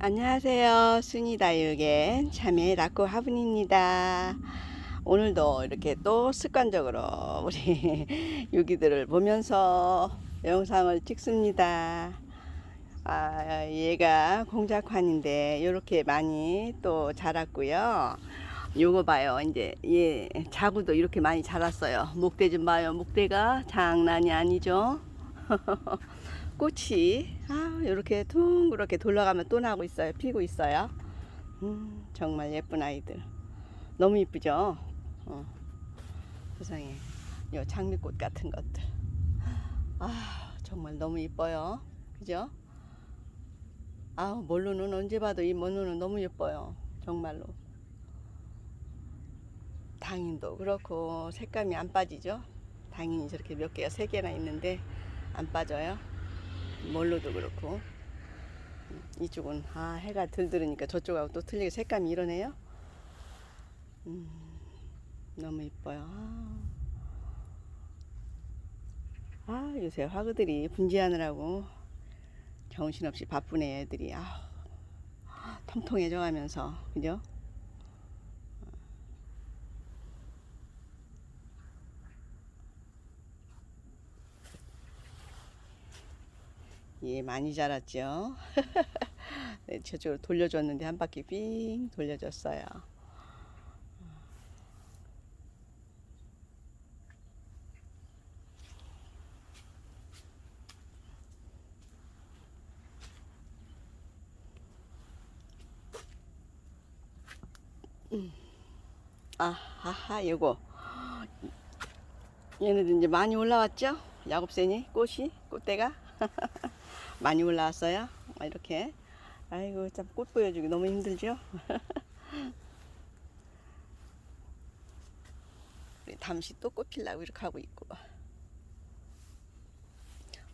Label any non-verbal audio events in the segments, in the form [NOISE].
안녕하세요. 순이다육의 참외 라꾸 화분입니다. 오늘도 이렇게 또 습관적으로 우리 [LAUGHS] 유기들을 보면서 영상을 찍습니다. 아, 얘가 공작환인데 이렇게 많이 또 자랐고요. 요거 봐요. 이제 얘 자구도 이렇게 많이 자랐어요. 목대 좀 봐요. 목대가 장난이 아니죠. [LAUGHS] 꽃이 아 이렇게 둥그렇게 돌아가면 또 나고 있어요. 피고 있어요. 음 정말 예쁜 아이들. 너무 이쁘죠? 어, 세상에 요 장미꽃 같은 것들. 아 정말 너무 이뻐요. 그죠? 아 몰루는 언제 봐도 이 몰루는 너무 예뻐요. 정말로. 당인도 그렇고 색감이 안 빠지죠? 당인이 저렇게 몇 개가 세 개나 있는데 안 빠져요 뭘로도 그렇고 음, 이쪽은 아 해가 들들으니까 저쪽하고 또 틀리게 색감이 이러네요. 음, 너무 이뻐요. 아, 아, 요새 화그들이 분지하느라고 정신없이 바쁘네 애들이. 아, 통통해져 가면서 그죠? 예, 많이 자랐죠. [LAUGHS] 네, 저쪽으로 돌려줬는데 한 바퀴 삥 돌려줬어요. 음. 아하하, 요거. 얘네들 이제 많이 올라왔죠? 야곱새니 꽃이 꽃대가 [LAUGHS] 많이 올라왔어요. 아, 이렇게. 아이고 참 꽃 보여주기 너무 힘들죠? [LAUGHS] 우리 담시 또꽃 피려고 이렇게 하고 있고.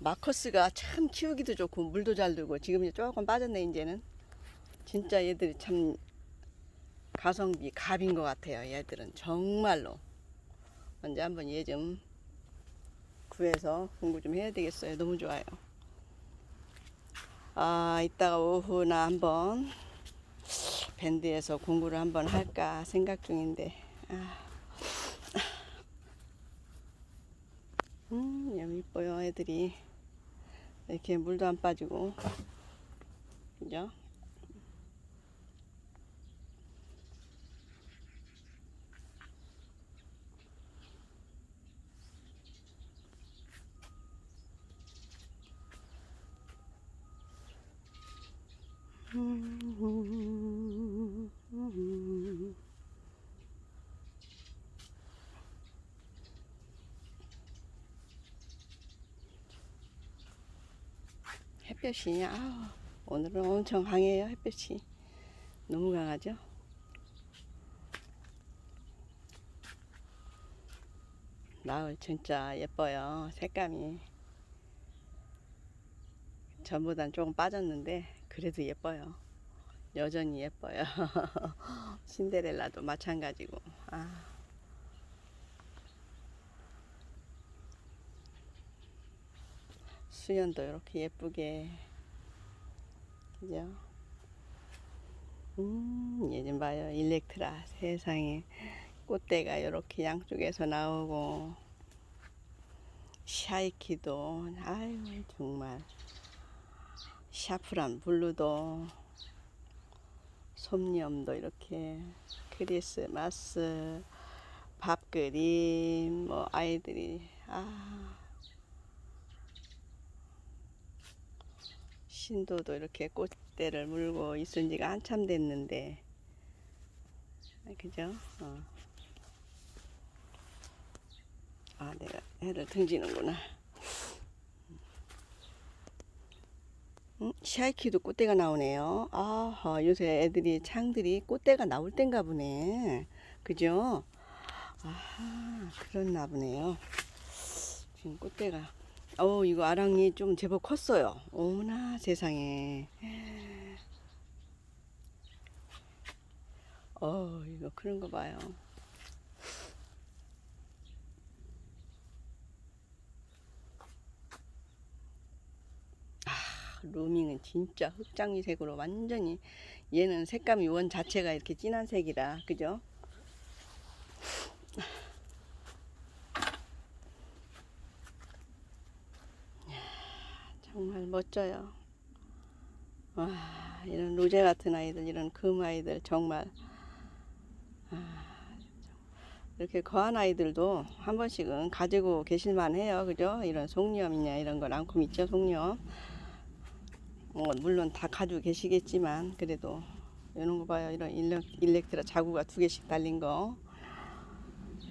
마커스가 참 키우기도 좋고 물도 잘 들고 지금 이제 조금 빠졌네 이제는. 진짜 얘들이 참 가성비 갑인 것 같아요 얘들은. 정말로. 언제 한번 얘 좀 구해서 공부 좀 해야 되겠어요. 너무 좋아요 아 이따가 오후나 한번 밴드에서 공부를 한번 할까 생각 중인데. 아. 음 너무 이뻐요 애들이. 이렇게 물도 안 빠지고. 그죠 햇볕이 아우, 오늘은 엄청 강해요 햇볕이. 너무 강하죠? 나을 진짜 예뻐요 색감이. 전보단 조금 빠졌는데 그래도 예뻐요. 여전히 예뻐요. [LAUGHS] 신데렐라도 마찬가지고. 아. 수연도 이렇게 예쁘게. 그죠? 음, 얘좀 봐요. 일렉트라 세상에. 꽃대가 이렇게 양쪽에서 나오고. 샤이키도. 아유 정말 샤프란 블루도 솜념도 이렇게 크리스마스 밥 그림 뭐 아이들이 아 신도도 이렇게 꽃대를 물고 있은 지가 한참 됐는데 아, 그죠? 어. 아 내가 해를 등지는구나 음, 시아이키도 꽃대가 나오네요 아 요새 애들이 창들이 꽃대가 나올 땐가 보네 그죠? 아 그렇나 보네요 지금 꽃대가 어 이거 아랑이 좀 제법 컸어요. 어머나 세상에. 어 이거 그런 거 봐요. 아 루밍은 진짜 흑장미 색으로 완전히 얘는 색감이 원 자체가 이렇게 진한 색이라 그죠? 정말 멋져요. 와 이런 로제 같은 아이들 이런 금 아이들 정말 아, 이렇게 거한 아이들도 한 번씩은 가지고 계실만 해요. 그죠? 이런 속념이냐 이런 거 랑콤 있죠? 속념. 뭐 물론 다 가지고 계시겠지만 그래도 이런 거 봐요. 이런 일렉, 일렉트라 자구가 두 개씩 달린 거.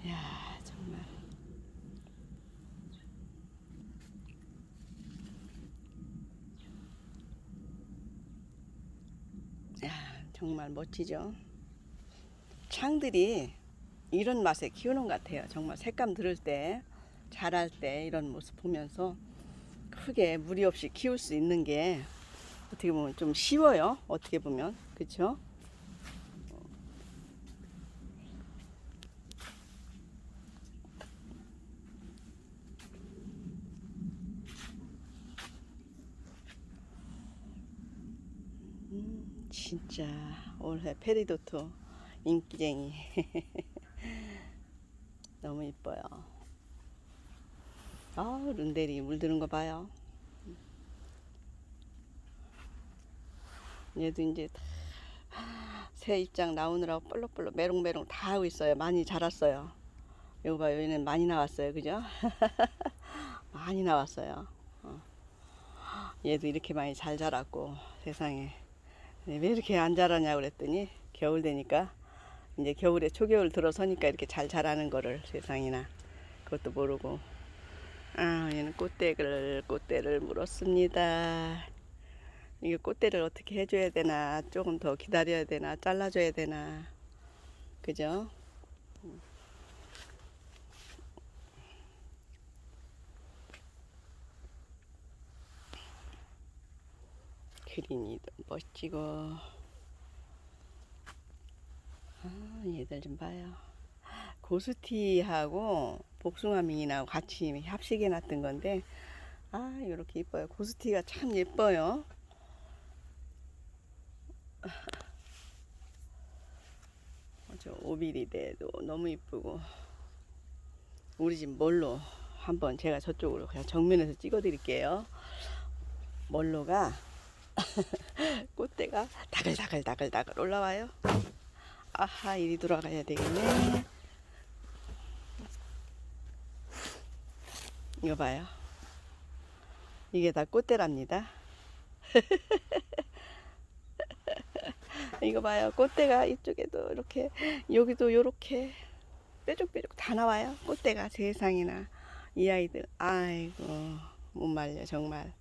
야 정말. 야 정말 멋지죠? 창들이 이런 맛에 키우는 것 같아요. 정말 색감 들을 때, 자랄 때 이런 모습 보면서 크게 무리 없이 키울 수 있는 게 어떻게 보면 좀 쉬워요. 어떻게 보면. 그쵸? 음, 진짜 올해 페리도토 인기쟁이 [LAUGHS] 너무 이뻐요. 아, 룬데리 물드는 거 봐요. 얘도 이제 다새 입장 나오느라고 볼록볼록 메롱메롱 다 하고 있어요. 많이 자랐어요. 이거 봐요. 얘는 많이 나왔어요. 그죠? [LAUGHS] 많이 나왔어요. 어. 얘도 이렇게 많이 잘 자랐고 세상에 왜 이렇게 안 자라냐고 그랬더니 겨울 되니까 이제 겨울에 초겨울 들어서니까 이렇게 잘 자라는 거를 세상이나 그것도 모르고 아 얘는 꽃대를 꽃대를 물었습니다 이게 꽃대를 어떻게 해줘야 되나 조금 더 기다려야 되나 잘라줘야 되나 그죠 그린이도 멋지고 아, 얘들 좀 봐요. 고스티하고 복숭아민이하고 같이 합식해 놨던 건데, 아, 이렇게 이뻐요. 고스티가 참 예뻐요. 저 오비리데도 너무 이쁘고, 우리 집 멀로 한번 제가 저쪽으로 그냥 정면에서 찍어 드릴게요. 멀로가 [LAUGHS] 꽃대가 다글다글다글다글 올라와요. 아하 이리 돌아가야 되겠네 이거 봐요 이게 다 꽃대랍니다 [LAUGHS] [LAUGHS] 이거 봐요. 꽃대가 이쪽에도 이렇게 여기도 요렇게 뾰족뾰족 다 나와요. 꽃대가 세상에나. 이 아이들 아이고 못 말려 정말.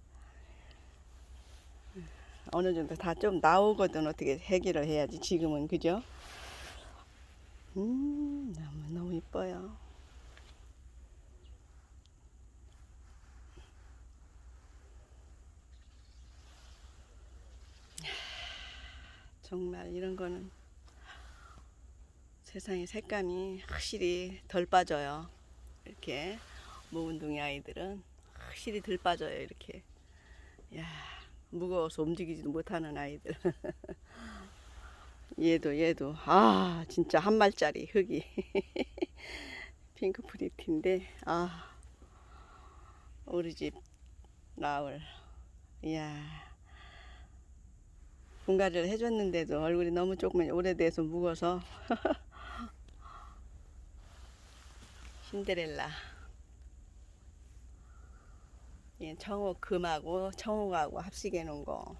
어느 정도 다 좀 나오거든. 어떻게 해결을 해야지. 지금은 그죠? 음 너무 너무 이뻐요. 정말 이런 거는 세상의 색감이 확실히 덜 빠져요. 이렇게 모운둥이 아이들은 확실히 덜 빠져요. 이렇게. 야 무거워서 움직이지도 못하는 아이들. [LAUGHS] 얘도 얘도 아 진짜 한 말짜리 흙이 [LAUGHS] 핑크 프리티인데 아 우리 집 나을 이야 분갈이를 해줬는데도 얼굴이 너무 조금 오래돼서 묵어서 [LAUGHS] 신데렐라 예, 청호 금하고 청호하고 합식해 놓은 거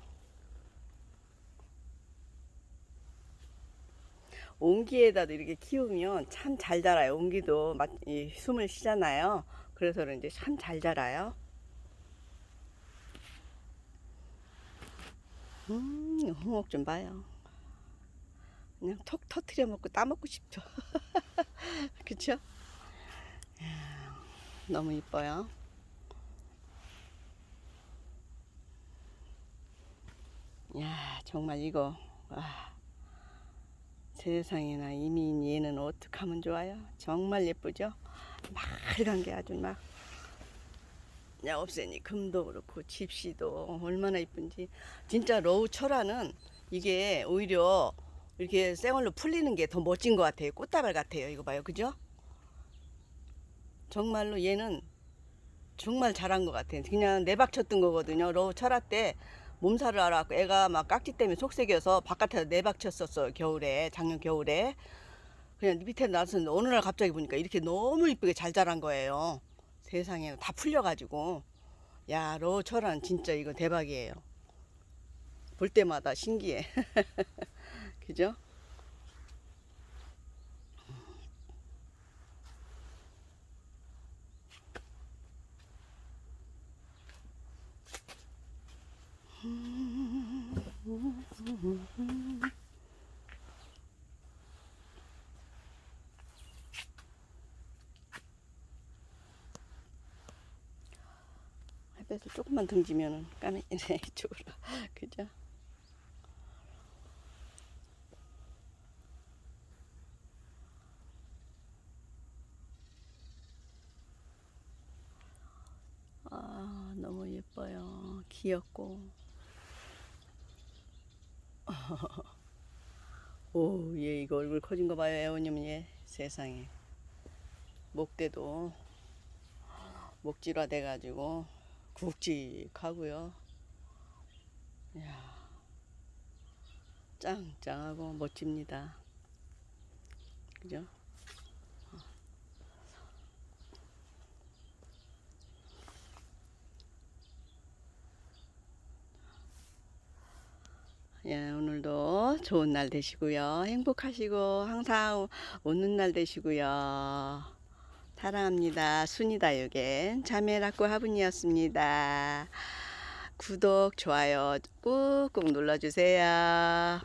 옹기에다도 이렇게 키우면 참 잘 자라요. 이 숨을 쉬잖아요. 그래서 그런지 참 잘 자라요. 음, 홍옥 좀 봐요. 그냥 톡 터트려 먹고 따먹고 싶죠. [LAUGHS] 그쵸? 너무 이뻐요. 야 정말 이거 와. 세상에나 이민 얘는 어떻게 하면 좋아요? 정말 예쁘죠? 빨간 게 아주 막 야업새니 금도 그렇고 집시도 얼마나 이쁜지. 진짜 러우 철화는 이게 오히려 이렇게 생얼로 풀리는 게 더 멋진 것 같아요. 꽃다발 같아요. 이거 봐요. 그죠? 정말로 얘는 정말 잘한 것 같아요. 그냥 내박 쳤던 거거든요. 러우 철화 때 몸살을 알아갖고 애가 막 깍지 때문에 속색여서 바깥에서 내박 쳤었어요. 겨울에 작년 겨울에. 그냥 밑에 나서 어느 날 갑자기 보니까 이렇게 너무 이쁘게 잘 자란 거예요 세상에 다 풀려가지고 야 로철은 진짜 이거 대박이에요. 볼 때마다 신기해. [LAUGHS] 그죠? 햇볕을 조금만 등지면은 까매네 [LAUGHS] 이쪽으로. 그죠? 아 너무 예뻐요. 귀엽고. [LAUGHS] 오얘 이거 얼굴 커진 거 봐요 애원님. 얘 세상에. 목대도 목질화 돼가지고 굵직하고요. 이야, 짱짱하고 멋집니다. 그죠? 예, 오늘도 좋은 날 되시고요. 행복하시고 항상 웃는 날 되시고요. 사랑합니다. 순이다육의 자매락고 화분이었습니다. 구독, 좋아요 꾹꾹 눌러주세요.